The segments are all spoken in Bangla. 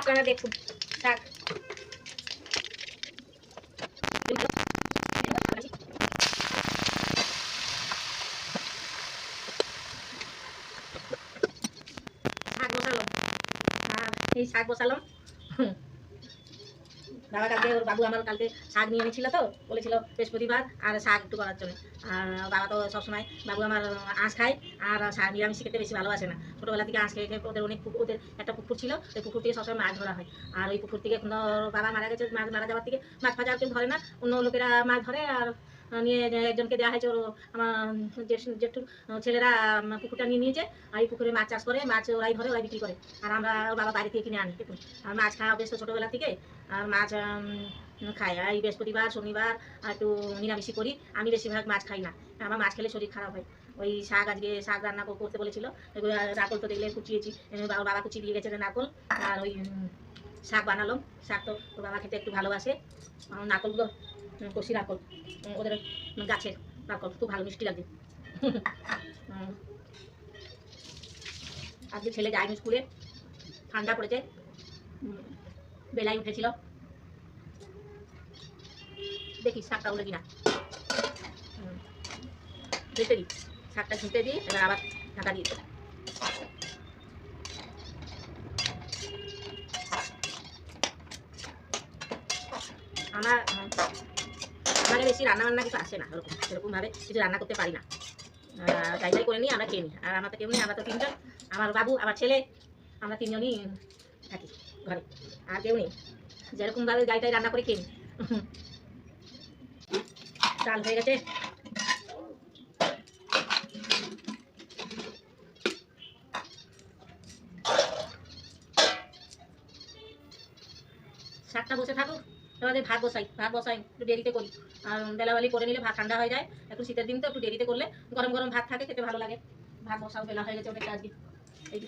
আপনারা দেখুন শাক শাক বসালাম আর এই শাক বসালাম। বাবা কালকে, ওর বাবু আমার কালকে শাক নিয়ে এনেছিল তো, বলেছিল বৃহস্পতিবার আর শাক একটু করার জন্য। আর বাবা তো সবসময়, বাবু আমার আঁশ খায়, আর শাক নিরামিষ খেতে বেশি ভালোবাসে না। ছোটোবেলা থেকে আঁশ খেয়ে খেয়ে ওদের অনেক পুকুর, ওদের একটা পুকুর ছিল, ওই পুকুর থেকে সবসময় মাছ ধরা হয়। আর ওই পুকুর থেকে বাবা মারা গেছে, মাছ মারা যাওয়ার থেকে মাছ ফাজা কেউ ধরে না, অন্য লোকেরা মাছ ধরে আর নিয়ে একজনকে দেওয়া হয়েছে আমার জেঠু- ছেলেরা পুকুরটা নিয়ে নিয়েছে, আর এই পুকুরে মাছ চাষ করে, মাছ ওরাই ধরে, ওরাই বিক্রি করে। আর আমরা ওর বাবা বাইরে থেকে কিনে আনি, দেখুন। আর মাছ খাওয়া অভ্যস্ত ছোটোবেলা থেকে, আর মাছ খাই। আর এই বৃহস্পতিবার, শনিবার একটু নিরামিষই করি, আমি বেশিরভাগ মাছ খাই না। আমার মাছ খেলে শরীর খারাপ হয়। ওই শাক আজকে শাক রান্না করতে বলেছিল নারকল তো দেখলে কুচিয়েছি বাবা কুচি দিয়ে গেছে নারকল, আর ওই শাক বানালাম। শাক তো বাবা খেতে একটু ভালোবাসে। আর নারকলগুলো উম, কষি নারকল ওদের গাছের নারকল খুব ভালো মিষ্টি লাগে। আজকে ছেলে যায়নি স্কুলে। ঠান্ডা পড়েছে। বেলায় উঠেছিল। দেখি শাকটা উঠে কিনা। ঝুঁতে দিই। শাকটা ঝুঁতে দিই এবার আবার ঢাকা দিয়ে দিই। আমার আমাকে বেশি রান্না বান্না কিছু আসে না, ওরকম, সেরকমভাবে কিছু রান্না করতে পারি না। যাই যাই করে নিই আমরা খেয়ে নিই। আর আমরা তো কেউ নেই, আমরা তো তিনজন, আমার বাবু, আমার ছেলে, আমরা তিনজনই থাকি ঘরে, আর কেউ নেই। যেরকমভাবে তাই রান্না করে খেয়ে নিই। চাল হয়ে গেছে। শাকটা বসে থাকুক। এবারে ভাত বসাই ভাত বসাই, একটু দেরিতে করি। আর বেলাবেলি করে নিলে ভাত ঠান্ডা হয়ে যায়, একটু শীতের দিন তো, একটু দেরিতে করলে গরম গরম ভাত থাকে, খেতে ভালো লাগে। ভাত বসাও, বেলা হয়ে গেছে অনেকটা আজকে। এই।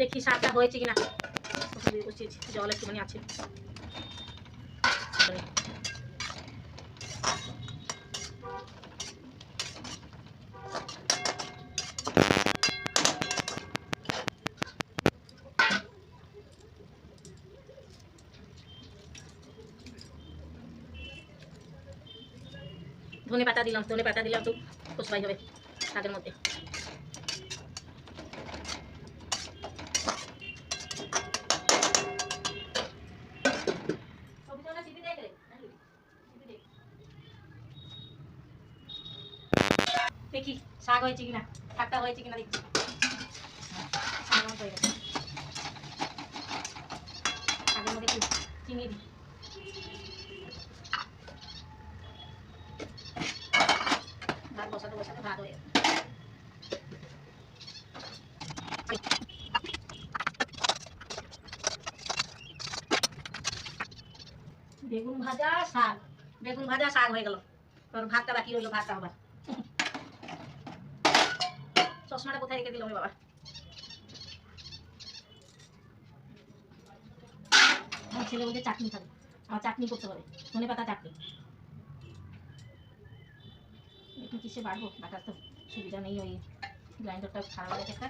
দেখি শাকটা হয়েছে কিনা। জল একটুখানি আছে। ধনে পাতা দিলাম, ধনে পাতা দিলাম তো খুশবাই হবে শাকের মধ্যে। দেখি, শাক হয়েছে কিনা, শাকটা হয়েছে কিনা আমার শাকের মধ্যে চিনি দিই ভাত বসাতে বসাতে ভাত হয়ে গেছে। বেগুন ভাজা, শাক। বেগুন ভাজা, শাক হয়ে গেল। তোর ভাতটা বাকি রইল, ভাতটা আবার। চশমাটা কোথায় রেখে দিল বাবা? ছেলে বলছে চাটনি খাবে। আমার চাটনি করতে হবে। ধনে পাতা চাটনি। কিসে বাড়বো। বাটার তো সুবিধা নেই ওই গ্রাইন্ডারটা খারাপ হয়ে একটা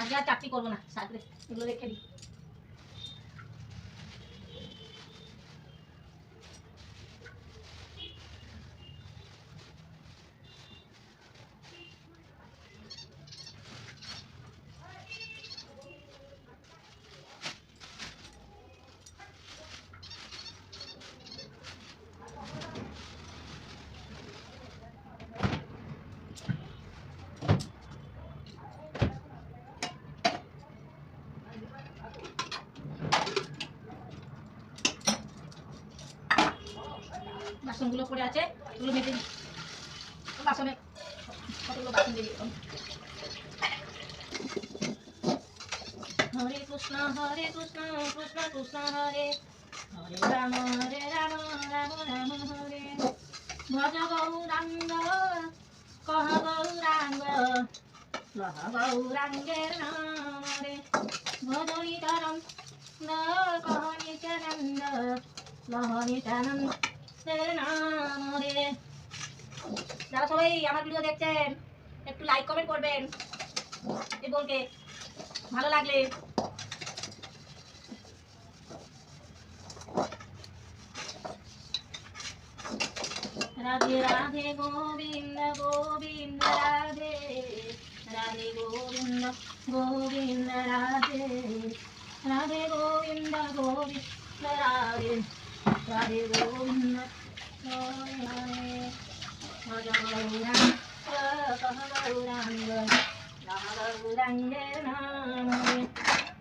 আজকে আর চাকরি করব না সাকরে এগুলো রেখে দিই। বাসনগুলো পড়ে আছে, এগুলো মেজে দিই বাসনে কতগুলো বাসন দিয়ে দিলাম হরে কৃষ্ণ হরে কৃষ্ণ কৃষ্ণ কৃষ্ণ, হরে। হরে রাম হরে রাম রাম রাম, হরে। ভজ গৌরাঙ্গ, কহ গৌরাঙ্গ লহ গৌরাঙ্গের নাম রে। কহনি চরন্দ লহনি চরন্দের নাম রে যারা সবাই আমার ভিডিও দেখছেন, একটু লাইক কমেন্ট করবেন এই ভালো লাগলে। রাধে রাধে, গোবিন্দ গোবিন্দ, রাধে। রাধে, গোবিন্দ গোবিন্দ, রাধে। রাধে, গোবিন্দ গোবিন্দ, রাধে। রাধে গোবিন্দ রাধে ভজ গৌরাঙ্গ কহ গৌরাঙ্গ রাম গৌরাঙ্গের নাম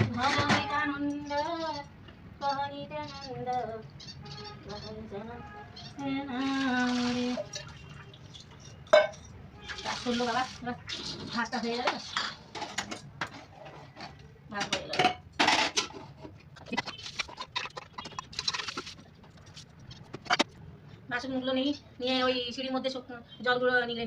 ভজ নিত্যানন্দ কহ নিত্যানন্দ কহ নিত্যানন্দ শুনলো বাবা এবার ভাতটা হয়ে যাবে বাসনগুলো নিই নিয়ে ওই সিঁড়ির মধ্যে জলগুলো নিলে